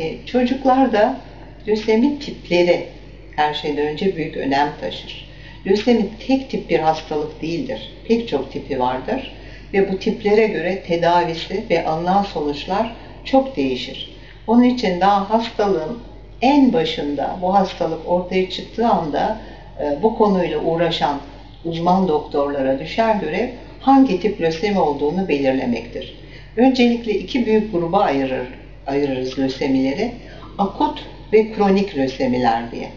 E, çocuklarda lösemi tipleri her şeyden önce büyük önem taşır. Lösemi tek tip bir hastalık değildir. Pek çok tipi vardır ve bu tiplere göre tedavisi ve alınan sonuçlar çok değişir. Onun için daha hastalığın en başında bu hastalık ortaya çıktığı anda e, bu konuyla uğraşan uzman doktorlara düşer görev hangi tip lösemi olduğunu belirlemektir. Öncelikle iki büyük gruba ayırır, ayırırız lösemileri. Akut ve kronik lösemiler diye.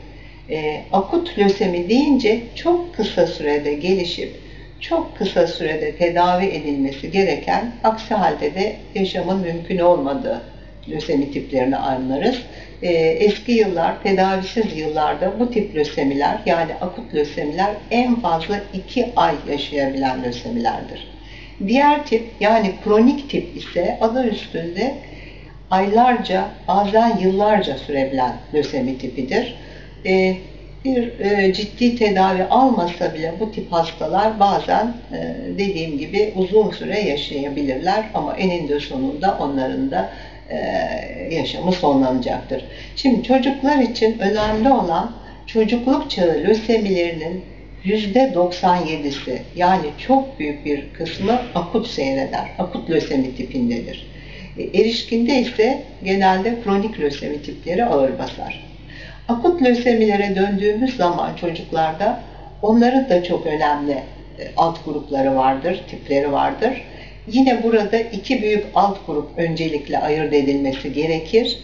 E, akut lösemi deyince çok kısa sürede gelişip çok kısa sürede tedavi edilmesi gereken, aksi halde de yaşamın mümkün olmadığı lösemi tiplerini anlarız. Ee, eski yıllar, tedavisiz yıllarda bu tip lösemiler yani akut lösemiler en fazla 2 ay yaşayabilen lösemilerdir. Diğer tip yani kronik tip ise adı üstünde aylarca bazen yıllarca sürebilen lösemi tipidir. Ee, bir e, ciddi tedavi almasa bile bu tip hastalar bazen e, dediğim gibi uzun süre yaşayabilirler ama eninde sonunda onların da e, yaşamı sonlanacaktır. Şimdi çocuklar için önemli olan çocukluk çağı lösemilerinin %97'si yani çok büyük bir kısmı akut seyreder. Akut lösemi tipindedir. E, erişkinde ise genelde kronik lösemi tipleri ağır basar. Akut lösemilere döndüğümüz zaman çocuklarda onların da çok önemli e, alt grupları vardır, tipleri vardır. Yine burada iki büyük alt grup öncelikle ayırt edilmesi gerekir.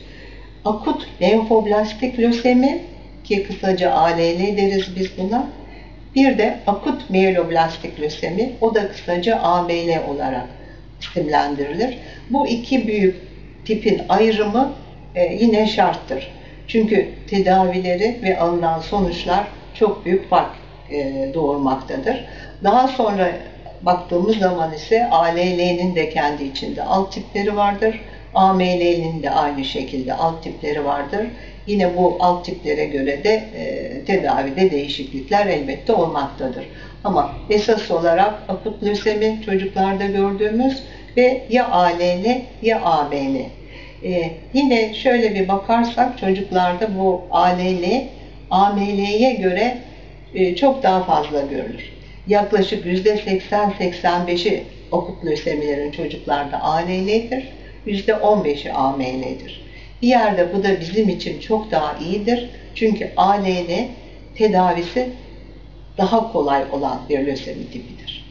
Akut lenfoblastik lösemi ki kısaca ALL deriz biz buna. Bir de akut miyeloblastik lösemi o da kısaca AML olarak isimlendirilir. Bu iki büyük tipin ayrımı e, yine şarttır. Çünkü tedavileri ve alınan sonuçlar çok büyük fark e, doğurmaktadır. Daha sonra baktığımız zaman ise ALL'nin de kendi içinde alt tipleri vardır. AML'nin de aynı şekilde alt tipleri vardır. Yine bu alt tiplere göre de e, tedavide değişiklikler elbette olmaktadır. Ama esas olarak akut lösemi çocuklarda gördüğümüz ve ya ALL ya AML ee, yine şöyle bir bakarsak çocuklarda bu ALL, AML'ye göre e, çok daha fazla görülür. Yaklaşık %80-85'i akut lösemilerin çocuklarda ALL'dir, %15'i AML'dir. Bir yerde bu da bizim için çok daha iyidir. Çünkü ALL tedavisi daha kolay olan bir lösemi tipidir.